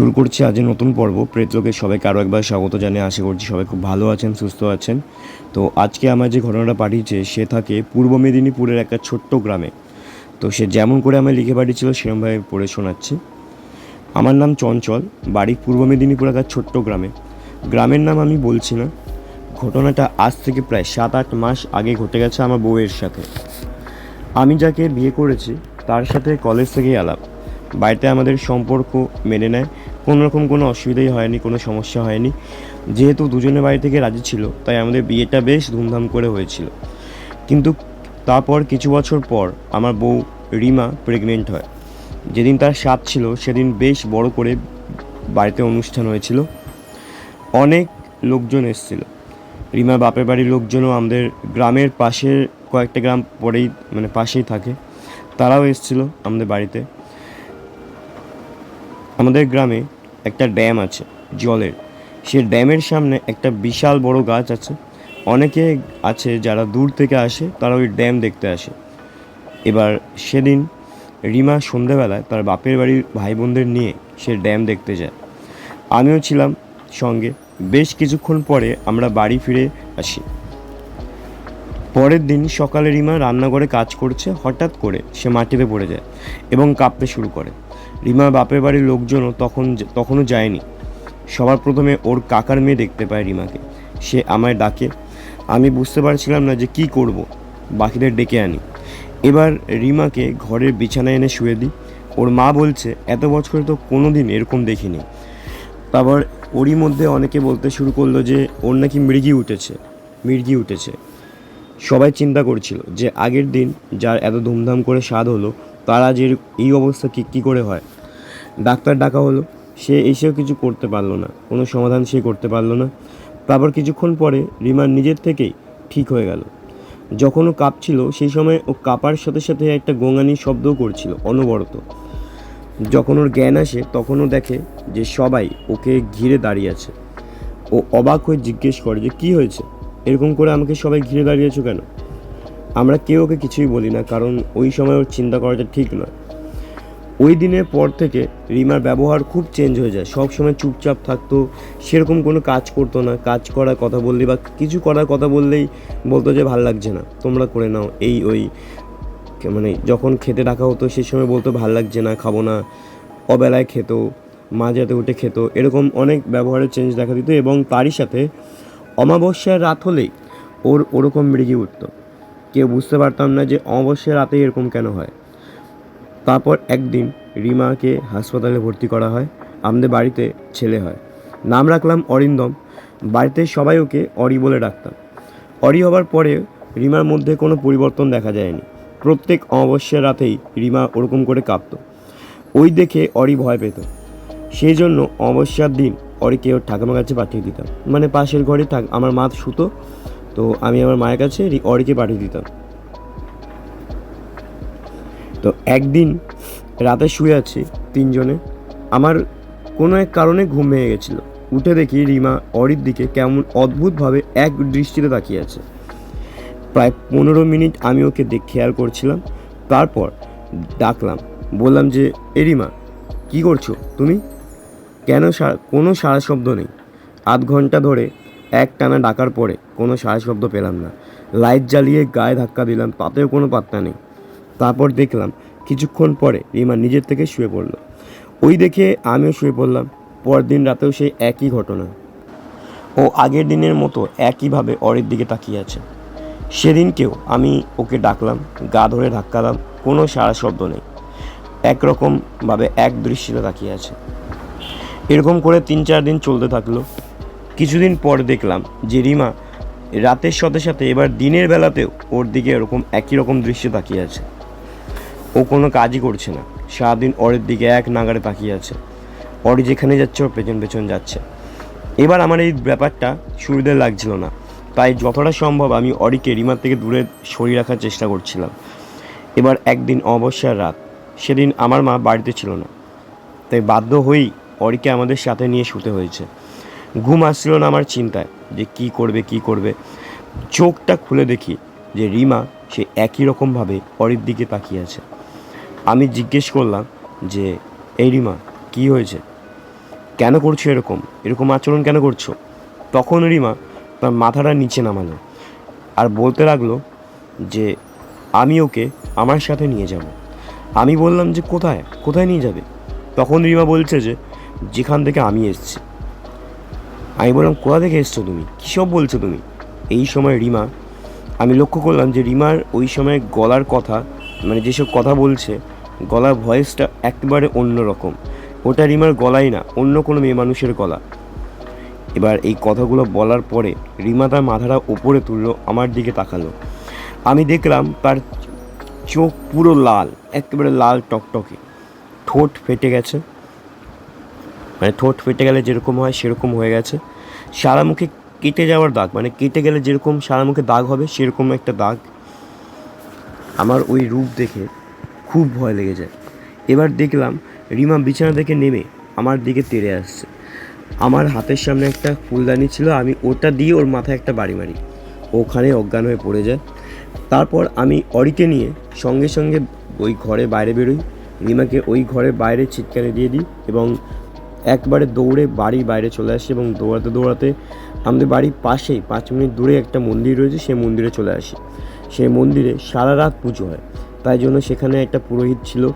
শুরু করছি আজ নতুন পর্ব। প্রেতলোকে সবাইকে আরও একবার স্বাগত জানিয়ে আশা করছি সবাই খুব ভালো আছেন, সুস্থ আছেন। তো আজকে আমার যে ঘটনাটা পাঠিয়েছে, সে থাকে পূর্ব মেদিনীপুরের একটা ছোট্ট গ্রামে। তো সে যেমন করে আমায় লিখে পাঠিয়েছিল সেরকমভাবে পড়ে শোনাচ্ছি। আমার নাম চঞ্চল, বাড়ি পূর্ব মেদিনীপুর একটা ছোট্ট গ্রামে। গ্রামের নাম আমি বলছি না। ঘটনাটা আজ থেকে প্রায় সাত আট মাস আগে ঘটে গেছে আমার বউয়ের সাথে। আমি যাকে বিয়ে করেছি, তার সাথে কলেজ থেকেই আলাপ। বাড়িতে আমাদের সম্পর্ক মেনে নেয় কোনো রকম কোনো অসুবিধাই হয়নি, কোনো সমস্যা হয়নি। যেহেতু দুজনের বাড়ি থেকে রাজি ছিল, তাই আমাদের বিয়েটা বেশ ধুমধাম করে হয়েছিল। কিন্তু তারপর কিছু বছর পর আমার বউ রিমা প্রেগনেন্ট হয়। যেদিন তার সাত ছিল, সেদিন বেশ বড় করে বাড়িতে অনুষ্ঠান হয়েছিল। অনেক লোকজন এসেছিল। রিমার বাপের বাড়ির লোকজনও আমাদের গ্রামের পাশের কয়েকটা গ্রাম পরেই মানে পাশেই থাকে। তারাও এসেছিল আমাদের বাড়িতে। আমাদের গ্রামে একটা ড্যাম আছে, জলের। সে ড্যামের সামনে একটা বিশাল বড় গাছ আছে। অনেকে আছে যারা দূর থেকে আসে, তারা ওই ড্যাম দেখতে আসে। এবার সেদিন রিমা সন্ধেবেলায় তার বাপের বাড়ির ভাই বোনদের নিয়ে সে ড্যাম দেখতে যায়। আমিও ছিলাম সঙ্গে। বেশ কিছুক্ষণ পরে আমরা বাড়ি ফিরে আসি। পরের দিন সকালে রিমা রান্নাঘরে কাজ করছে, হঠাৎ করে সে মাটিতে পড়ে যায় এবং কাঁপতে শুরু করে। রিমার বাপের বাড়ির লোকজনও তখন তখনও যায়নি। সবার প্রথমে ওর কাকার মেয়ে দেখতে পায় রিমাকে। সে আমায় ডাকে, আমি বুঝতে পারছিলাম না যে কি করব, বাকিদের ডেকে আনি। এবার রিমাকে ঘরের বিছানায় এনে শুয়ে দিই। ওর মা বলছে, এত বছরে তো কোনো দিন এরকম দেখিনি। তারপর ওরই মধ্যে অনেকে বলতে শুরু করল যে, ওর নাকি মৃগি উঠেছে, মৃগী উঠেছে। সবাই চিন্তা করছিল যে আগের দিন যার এত ধুমধাম করে স্বাদ হলো তার যে এই অবস্থা কী কী করে হয়? ডাক্তার ডাকা হলো। সে এসেও কিছু করতে পারল না। কোনো সমাধান সে করতে পারল না। তারপর কিছুক্ষণ পরে রিমা নিজের থেকেই ঠিক হয়ে গেল। যখন ও কাঁপছিল, সেই সময় ও কাঁপার সাথে সাথে একটা গোঙানি শব্দও করছিল অনবরত। যখন ওর জ্ঞান আসে, তখনও দেখে যে সবাই ওকে ঘিরে দাঁড়িয়ে আছে। ও অবাক হয়ে জিজ্ঞেস করে যে, কী হয়েছে? এরকম করে আমাকে সবাই ঘিরে দাঁড়িয়েছো কেন? আমরা কেউ ওকে কিছুই বলি না, কারণ ওই সময় ওর চিন্তা করাটা ঠিক নয়। ওই দিনের পর থেকে রিমার ব্যবহার খুব চেঞ্জ হয়ে যায়। সব সময় চুপচাপ থাকতো, সেরকম কোনো কাজ করতো না। কাজ করার কথা বললেই বা কিছু করার কথা বললেই বলতো যে, ভালো লাগছে না, তোমরা করে নাও। এই ওই মানে যখন খেতে ডাকা হতো সেই সময় বলতো, ভালো লাগছে না, খাব না। অবেলায় খেত, মাঝরাতে উঠে খেত, এরকম অনেক ব্যবহারের চেঞ্জ দেখা দিত এবং তারই সাথে অমাবস্যার রাত হলেই ওর ওরকম মৃগী উঠতো। কেউ বুঝতে পারতাম না যে অমাবস্যার রাতে এরকম কেন হয়। তারপর একদিন রিমাকে হাসপাতালে ভর্তি করা হয়, আমাদের বাড়িতে ছেলে হয়। নাম রাখলাম অরিন্দম, বাড়িতে সবাই ওকে অরি বলে ডাকতাম। অরি হবার পরে রিমার মধ্যে কোনো পরিবর্তন দেখা যায়নি। প্রত্যেক অমাবস্যার রাতেই রিমা ওরকম করে কাঁপতো। ওই দেখে অরি ভয় পেত। সেই জন্য অমাবস্যার দিন অরিকে ওর ঠাকুমার কাছে পাঠিয়ে দিতাম। মানে পাশের ঘরে থাক আমার মা শুতো তো আমি আমার মায়ের কাছে অরিকে পাঠিয়ে দিতাম। তো একদিন রাতে শুয়ে আছি তিনজনে। আমার কোনো এক কারণে ঘুম ভেঙে গেছিল। উঠে দেখি রিমা অরির দিকে কেমন অদ্ভুতভাবে এক দৃষ্টিতে তাকিয়ে আছে। প্রায় পনেরো মিনিট আমি ওকে দেখ খেয়াল করছিলাম। তারপর ডাকলাম, বললাম যে, এ রিমা, কী করছ? তুমি? কেন কোনো সারা শব্দ নেই। আধ ঘণ্টা ধরে এক টানা ডাকার পরে কোনো সারা শব্দ পেলাম না। লাইট জ্বালিয়ে গায়ে ধাক্কা দিলাম, তাতেও কোনো পাত্তা নেই। তারপর দেখলাম, কিছুক্ষণ পরে রিমা নিজের থেকে শুয়ে পড়ল। ওই দেখে আমিও শুয়ে পড়লাম। পরদিন রাতেও সেই একই ঘটনা। ও আগের দিনের মতো একইভাবে অরের দিকে তাকিয়ে আছে। সেদিনকেও আমি ওকে ডাকলাম, গা ধরে ধাক্কালাম কোনো সাড়া শব্দ নেই। একরকমভাবে এক দৃষ্টিতে তাকিয়ে আছে। এরকম করে তিন চার দিন চলতে থাকল। কিছুদিন পর দেখলাম যে রিমা রাতের সাথে সাথে এবার দিনের বেলাতেও ওর দিকে এরকম একই রকম দৃশ্য তাকিয়ে আছে। ও কোনো কাজই করছে না। সারাদিন অরের দিকে এক নাগারে তাকিয়ে আছে। অরি যেখানে যাচ্ছে, ওর পেছন পেছন যাচ্ছে। এবার আমার এই ব্যাপারটা সুবিধে লাগছিল না। তাই যতটা সম্ভব আমি অরিকে রিমার থেকে দূরে সরিয়ে রাখার চেষ্টা করছিলাম। এবার একদিন অমাবস্যার রাত। সেদিন আমার মা বাড়িতে ছিল না। তাই বাধ্য হয়েই অরিকে আমাদের সাথে নিয়ে শুতে হয়েছে। ঘুম আসছিল না আমার চিন্তায় যে কি করবে কি করবে। চোখটা খুলে দেখি যে রিমা সে একই রকমভাবে অরির দিকে তাকিয়ে আছে। আমি জিজ্ঞেস করলাম যে, এই রিমা, কি হয়েছে? কেন করছ এরকম? এরকম আচরণ কেন করছ? তখন রিমা তার মাথাটা নিচে নামালো আর বলতে লাগল যে, আমি ওকে আমার সাথে নিয়ে যাব। আমি বললাম যে, কোথায়? কোথায় নিয়ে যাবে? তখন রিমা বলছে যে, যেখান থেকে আমি এসেছি। আমি বললাম, কোথা থেকে এসছো তুমি? কী সব বলছো তুমি? এই সময় রিমা, আমি লক্ষ্য করলাম যে রিমার ওই সময় গলার কথা মানে যেসব কথা বলছে, গলার ভয়েসটা একেবারে অন্য রকম ওটা রিমার গলাই না, অন্য কোনো মেয়ে মানুষের গলা। এবার এই কথাগুলো বলার পরে রিমা তার মাথাটা ওপরে তুললো, আমার দিকে তাকালো। আমি দেখলাম তার চোখ পুরো লাল, একেবারে লাল টকটকে। ঠোঁট ফেটে গেছে মানে ঠোঁট ফেটে গেলে যেরকম হয়, সেরকম হয়ে গেছে। সারা মুখে কেটে যাওয়ার দাগ মানে কেটে গেলে যেরকম সারা মুখে দাগ হবে, সেরকম একটা দাগ আমার ওই রূপ দেখে খুব ভয় লেগে যায়। এবার দেখলাম রিমা বিছানা থেকে নেমে আমার দিকে তেড়ে আসছে। আমার হাতের সামনে একটা ফুলদানি ছিল, আমি ওটা দিয়ে ওর মাথায় একটা বাড়ি মারি। ওখানে অজ্ঞান হয়ে পড়ে যায়। তারপর আমি অরিকে নিয়ে সঙ্গে সঙ্গে ওই ঘরে বাইরে বেরোই। রিমাকে ওই ঘরে বাইরে চিৎকারে দিয়ে দিই এবং একবারে দৌড়ে বাড়ি বাইরে চলে আসি এবং দৌড়াতে দৌড়াতে আমাদের বাড়ির পাশেই পাঁচ মিনিট দূরে একটা মন্দির রয়েছে, সেই মন্দিরে চলে আসি। সেই মন্দিরে সারা রাত পুজো হয়। তাই জন্য সেখানে একটা পুরোহিত ছিল।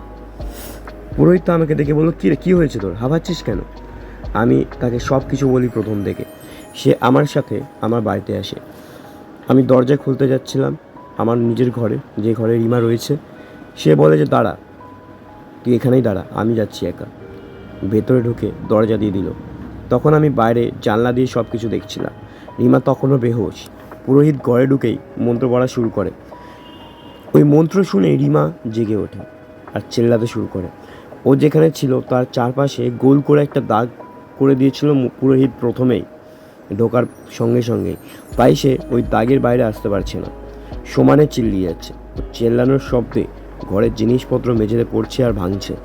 পুরোহিত তো আমাকে দেখে বলল কী রে কী হয়েছে তোর? হাবাচ্ছিস কেন? আমি তাকে সব কিছু বলি প্রথম থেকে সে আমার সাথে আমার বাড়িতে আসে। আমি দরজা খুলতে যাচ্ছিলাম আমার নিজের ঘরে, যে ঘরে রিমা রয়েছে। সে বলে যে, দাঁড়া, তুই এখানেই দাঁড়া, আমি যাচ্ছি একা। ভেতরে ঢুকে দরজা দিয়ে দিল। তখন আমি বাইরে জানলা দিয়ে সব কিছু দেখছিলাম। রিমা তখনও বেহোশ। পুরোহিত ঘরে ঢুকেই মন্ত্র পড়া শুরু করে। ওই মন্ত্র শুনে রিমা জেগে ওঠে আর চেল্লাতে শুরু করে। ও যেখানে ছিল তার চারপাশে গোল করে একটা দাগ করে দিয়েছিল পুরোহিত প্রথমেই। ঢোকার সঙ্গে সঙ্গেই। তাই সে ওই দাগের বাইরে আসতে পারছে না। সমানে চিল্লিয়ে যাচ্ছে। চেল্লানোর শব্দে ঘরের জিনিসপত্র মেঝেতে পড়ছে আর ভাঙছে।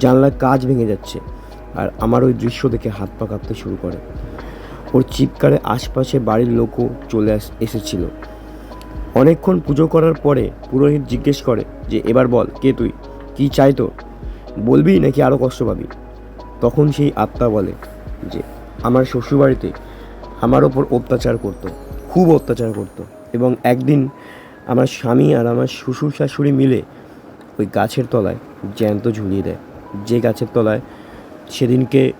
জানলার কাজ ভেঙে যাচ্ছে আর আমার ওই দৃশ্য দেখে হাত পা কাঁপতে শুরু করে। ওর চিৎকারে আশপাশে বাড়ির লোকও চলে এসেছিল। অনেকক্ষণ পুজো করার পরে পুরোহিত জিজ্ঞেস করে যে, এবার বল, কে তুই? কি চাই তো বলবি নাকি আরও কষ্ট পাবি? তখন সেই আত্মা বলে যে, আমার শ্বশুরবাড়িতে আমার ওপর অত্যাচার করতো, খুব অত্যাচার করতো এবং একদিন আমার স্বামী আর আমার শ্বশুর শাশুড়ি মিলে ওই গাছের তলায় জ্যান্ত ঝুলিয়ে দেয়। যে গাছের তলায় সেদিনকে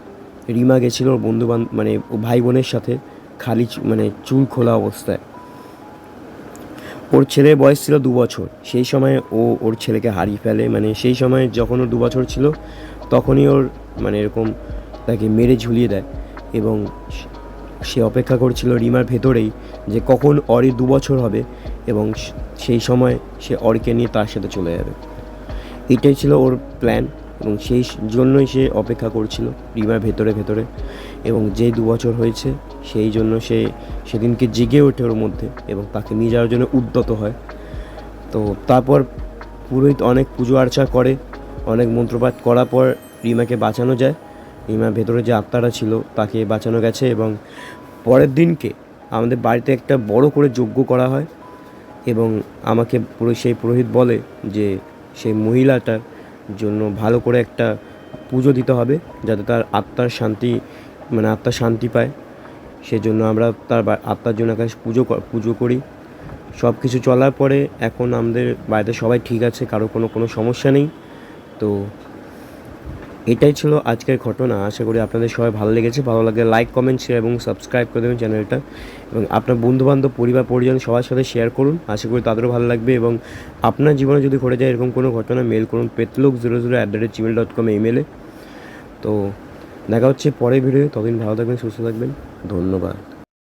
রিমা গেছিল ওর বন্ধু মানে ভাই বোনের সাথে খালি মানে চুল খোলা অবস্থায়। ওর ছেলের বয়স ছিল দু বছর। সেই সময় ও ওর ছেলেকে হারিয়ে ফেলে। মানে সেই সময় যখন ওর দু বছর ছিল, তখনই ওর মানে এরকম তাকে মেরে ঝুলিয়ে দেয় এবং সে অপেক্ষা করছিল রিমার ভেতরেই যে কখন অরি দু বছর হবে এবং সেই সময় সে অরিকে নিয়ে তার সাথে চলে যাবে। এটাই ছিল ওর প্ল্যান এবং সেই জন্যই সে অপেক্ষা করছিল রিমার ভেতরে ভেতরে এবং যে দু বছর হয়েছে সেই জন্য সে সেদিনকে জেগে ওঠে ওর মধ্যে এবং তাকে নিয়ে যাওয়ার জন্য উদ্যত হয়। তো তারপর পুরোহিত অনেক পুজো আর্চা করে, অনেক মন্ত্রপাঠ করার পর রিমাকে বাঁচানো যায়। রিমার ভেতরে যে আত্মারা ছিল তাকে বাঁচানো গেছে এবং পরের দিনকে আমাদের বাড়িতে একটা বড় করে যজ্ঞ করা হয় এবং আমাকে পুরো সেই পুরোহিত বলে যে সেই মহিলাটার জন্য ভালো করে একটা পুজো দিতে হবে যাতে তার আত্মার শান্তি মানে আত্মা শান্তি পায়। সেজন্য আমরা তার আত্মার জন্য একটা পুজো পুজো করি। সব কিছু চলার পরে এখন আমাদের বাড়িতে সবাই ঠিক আছে, কারও কোনো কোনো সমস্যা নেই। তো এটাই ছিল আজকের ঘটনা। আশা করি আপনাদের সবাই ভালো লেগেছে। ভালো লাগলে লাইক কমেন্ট শেয়ার এবং সাবস্ক্রাইব করে দেবেন চ্যানেলটা এবং আপনার বন্ধুবান্ধব, পরিবার, পরিজন সবার সাথে শেয়ার করুন। আশা করি তাদেরও ভালো লাগবে এবং আপনার জীবনে যদি ঘটে যায় এরকম কোনো ঘটনা মেল করুন পেতলোক zero zero at the rate Gmail dot com ইমেলে তো দেখা হচ্ছে পরের ভিডিও ততদিন ভালো থাকবেন, সুস্থ থাকবেন। ধন্যবাদ।